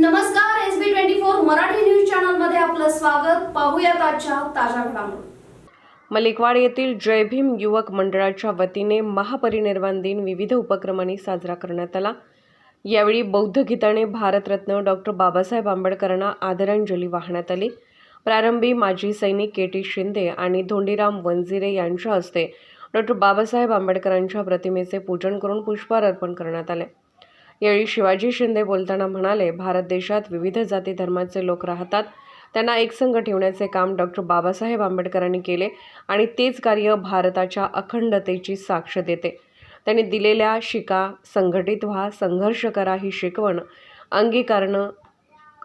नमस्कार S B twenty four Marathi news चॅनलमध्ये आपलं स्वागत. पाहूया आजच्या ताज्या घडामोडी. मलिकवाड येथील जय भीम युवक मंडळाच्या वतीने महापरिनिर्वाण दिन विविध उपक्रमांनी साजरा करण्यात आला. यावेळी बौद्ध गीताने भारतरत्न डॉक्टर बाबासाहेब आंबेडकरांना आदरांजली वाहण्यात आली. प्रारंभी माजी सैनिक के टी शिंदे आणि धोंडीराम वंजिरे यांच्या हस्ते डॉक्टर बाबासाहेब आंबेडकरांच्या प्रतिमेचे पूजन करून पुष्पार अर्पण करण्यात आले. यावेळी शिवाजी शिंदे बोलताना म्हणाले भारत देशात विविध जाती धर्माचे लोक राहतात. त्यांना एकसंघ ठेवण्याचे काम डॉक्टर बाबासाहेब आंबेडकरांनी केले आणि तेच कार्य भारताच्या अखंडतेची साक्ष देते. त्यांनी दिलेल्या शिका संघटित व्हा संघर्ष करा ही शिकवण अंगीकारणं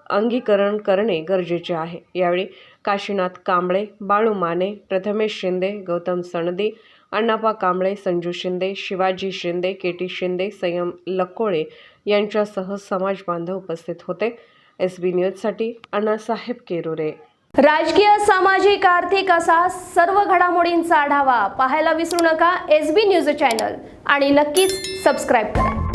अंगीकरण करणे गरजेचे आहे. यावेळी काशीनाथ कांबळे बाळू माने प्रथमेश शिंदे गौतम सणदी अण्णापा कांबळे संजू शिंदे शिवाजी शिंदे के टी शिंदे संयम लक्कोळे यांच्यासह समाज बांधव उपस्थित होते. एस बी न्यूजसाठी अण्णासाहेब केरुरे. राजकीय सामाजिक आर्थिक असा सर्व घडामोडींचा आढावा पाहायला विसरू नका. एस बी न्यूज चॅनल आणि नक्कीच सबस्क्राईब करा.